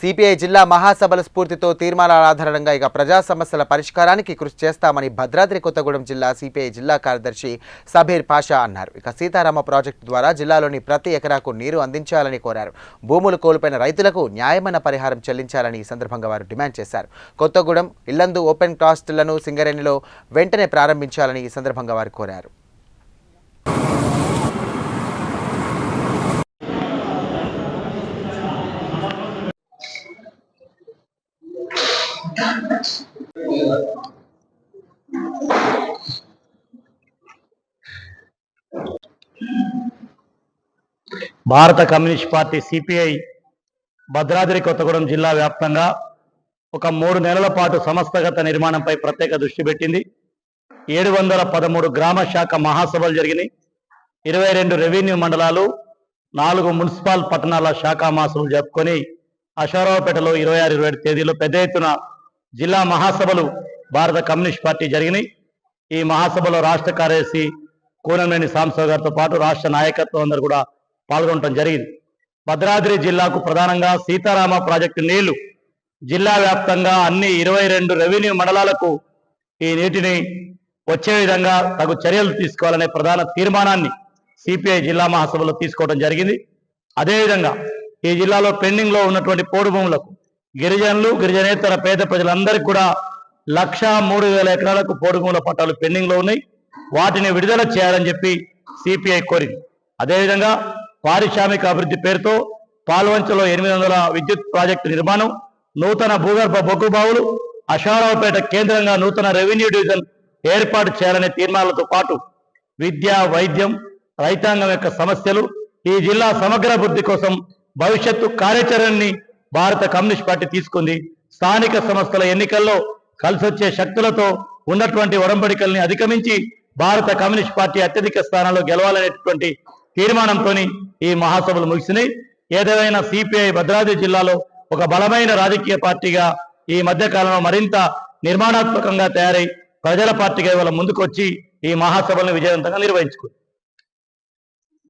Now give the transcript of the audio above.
CPI జిల్లా మహాసభల స్ఫూర్తితో తీర్మానాల ఆధారంగా ఇక ప్రజా సమస్యల పరిష్కారానికి కృషి చేస్తామని భద్రాద్రి కొత్తగూడెం జిల్లా సిపిఐ జిల్లా కార్యదర్శి సబీర్ పాషా అన్నారు. ఇక సీతారామ ప్రాజెక్టు ద్వారా జిల్లాలోని ప్రతి ఎకరాకు నీరు అందించాలని కోరారు. భూములు కోల్పోయిన రైతులకు న్యాయమైన పరిహారం చెల్లించాలని ఈ సందర్భంగా వారు డిమాండ్ చేశారు. కొత్తగూడెం ఇల్లందు ఓపెన్ కాస్టులను సింగరేణిలో వెంటనే ప్రారంభించాలని ఈ సందర్భంగా వారు కోరారు. భారత communist party CPI Bhadradri Kothagudem జిల్లా వ్యాప్తంగా ఒక మూడు నెలల పాటు సంస్థగత నిర్మాణంపై ప్రత్యేక దృష్టి పెట్టింది. ఏడు వందల పదమూడు గ్రామ శాఖ మహాసభలు జరిగినాయి. ఇరవై రెండు రెవెన్యూ మండలాలు నాలుగు మున్సిపల్ పట్టణాల శాఖ మహాసభలు జరుపుకొని అశోరావుపేటలో ఇరవై ఆరు ఇరవై ఏడు తేదీలో పెద్ద ఎత్తున జిల్లా మహాసభలు భారత కమ్యూనిస్ట్ పార్టీ జరిగినాయి. ఈ మహాసభలో రాష్ట్ర కార్యదర్శి కూనంనేని సాంబశివ గారితో పాటు రాష్ట్ర నాయకత్వం అందరూ కూడా పాల్గొనడం జరిగింది. భద్రాద్రి జిల్లాకు ప్రధానంగా సీతారామ ప్రాజెక్టు నీళ్ళు. జిల్లా వ్యాప్తంగా అన్ని ఇరవై రెండు రెవెన్యూ మండలాలకు ఈ నీటిని వచ్చే విధంగా తగు చర్యలు తీసుకోవాలనే ప్రధాన తీర్మానాన్ని సిపిఐ జిల్లా మహాసభలో తీసుకోవడం జరిగింది. అదేవిధంగా ఈ జిల్లాలో పెండింగ్లో ఉన్నటువంటి పోడు భూములకు గిరిజనులు గిరిజనేతర పేద ప్రజలందరికీ కూడా లక్ష మూడు వేల ఎకరాలకు పోడు పట్టాలు పెండింగ్లో ఉన్నాయి. వాటిని విడుదల చేయాలని చెప్పి సిపిఐ కోరింది. అదేవిధంగా పారిశ్రామిక అభివృద్ధి పేరుతో పాల్వంచలో ఎనిమిది వందల విద్యుత్ ప్రాజెక్టు నిర్మాణం నూతన భూగర్భ బొగ్గు బావులు అషారావుపేట కేంద్రంగా నూతన రెవెన్యూ డివిజన్ ఏర్పాటు చేయాలనే తీర్మానాలతో పాటు విద్య వైద్యం రైతాంగం యొక్క సమస్యలు ఈ జిల్లా సమగ్ర అభివృద్ధి కోసం భవిష్యత్తు కార్యాచరణని భారత కమ్యూనిస్ట్ పార్టీ తీసుకుంది. స్థానిక సంస్థల ఎన్నికల్లో కలిసొచ్చే శక్తులతో ఉన్నటువంటి ఒడంబడికల్ని అధిగమించి భారత కమ్యూనిస్ట్ పార్టీ అత్యధిక స్థానాల్లో గెలవాలనేటువంటి తీర్మానంతో ఈ మహాసభలు ముగిసినాయి. ఏదేమైనా సిపిఐ భద్రాద్రి జిల్లాలో ఒక బలమైన రాజకీయ పార్టీగా ఈ మధ్య కాలంలో మరింత నిర్మాణాత్మకంగా తయారై ప్రజల పార్టీగా ఇవాళ ముందుకొచ్చి ఈ మహాసభలను విజయవంతంగా నిర్వహించుకుంది.